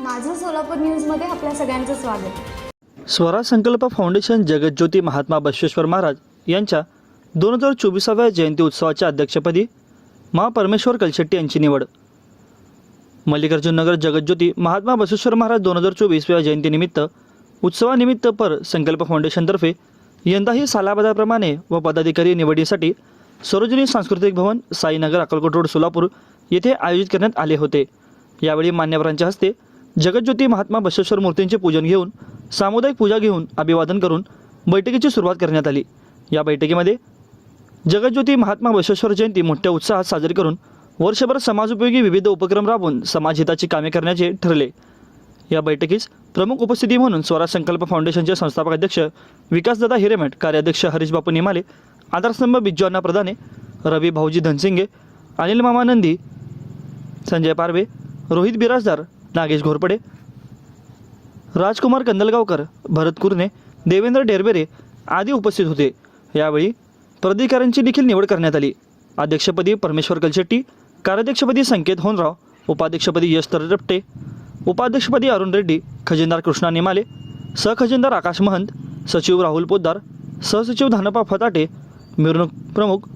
माझं सोलापूर न्यूजमध्ये आपल्या सगळ्यांचं स्वागत. स्वराज संकल्प फाउंडेशन जगज्योती महात्मा बसवेश्वर महाराज यांच्या दोन हजार चोवीसाव्या जयंती उत्सवाच्या अध्यक्षपदी महापरमेश्वर कलशेट्टी यांची निवड. मल्लिकार्जुननगर जगज्योती महात्मा बसवेश्वर महाराज दोन हजार चोवीस या जयंतीनिमित्त उत्सवानिमित्त पर संकल्प फाउंडेशनतर्फे यंदाही सालाबादाप्रमाणे व पदाधिकारी निवडीसाठी सरोजिनी सांस्कृतिक भवन साईनगर अक्कलकोट रोड सोलापूर येथे आयोजित करण्यात आले होते. यावेळी मान्यवरांच्या हस्ते जगज्योती महात्मा बसवेश्वर मूर्तींचे पूजन घेऊन सामुदायिक पूजा घेऊन अभिवादन करून बैठकीची सुरुवात करण्यात आली. या बैठकीमध्ये जगज्योती महात्मा बसवेश्वर जयंती मोठ्या उत्साहात साजरी करून वर्षभर समाजोपयोगी विविध उपक्रम राबवून समाजहिताची कामे करण्याचे ठरले. या बैठकीस प्रमुख उपस्थिती म्हणून स्वराज संकल्प फाउंडेशनचे संस्थापक अध्यक्ष विकासदादा हिरेमठ कार्याध्यक्ष हरीश बापू निमाले आधारस्तंभ बिज्जू अण्णा प्रधाने रवी भाऊजी धनसिंगे अनिल मामा नंदी संजय पारवे रोहित बिराजदार नागेश घोरपडे राजकुमार कंदलगावकर भरत कुरणे देवेंद्र डेरबेरे आदी उपस्थित होते. यावेळी पदाधिकाऱ्यांची देखील निवड करण्यात आली. अध्यक्षपदी परमेश्वर कलशेट्टी कार्याध्यक्षपदी संकेत होनराव उपाध्यक्षपदी यश तरटपटे उपाध्यक्षपदी अरुण रेड्डी खजिनदार कृष्णा नेमाले सहखजिनदार आकाश महंत सचिव राहुल पोद्दार सहसचिव धानपा फताटे मिरवणूक प्रमुख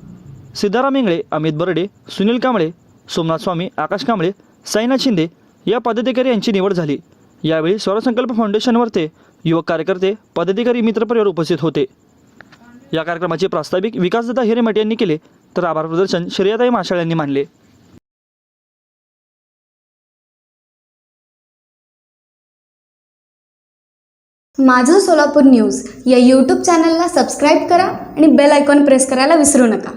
सिद्धाराम इंगळे अमित बर्डे सुनील कांबळे सोमनाथ स्वामी आकाश कांबळे साईनाथ शिंदे या पदाधिकारी यांची निवड झाली. यावेळी स्वरसंकल्प फाउंडेशनवरते युवक कार्यकर्ते पदाधिकारी मित्रपरिवार उपस्थित होते. या कार्यक्रमाचे प्रास्ताविक विकासदादा हिरेमठ यांनी केले तर आभार प्रदर्शन श्रेयाताई माशाळ यांनी मानले. माझं सोलापूर न्यूज या यूट्यूब चॅनलला सबस्क्राईब करा आणि बेल आयकॉन प्रेस करायला विसरू नका.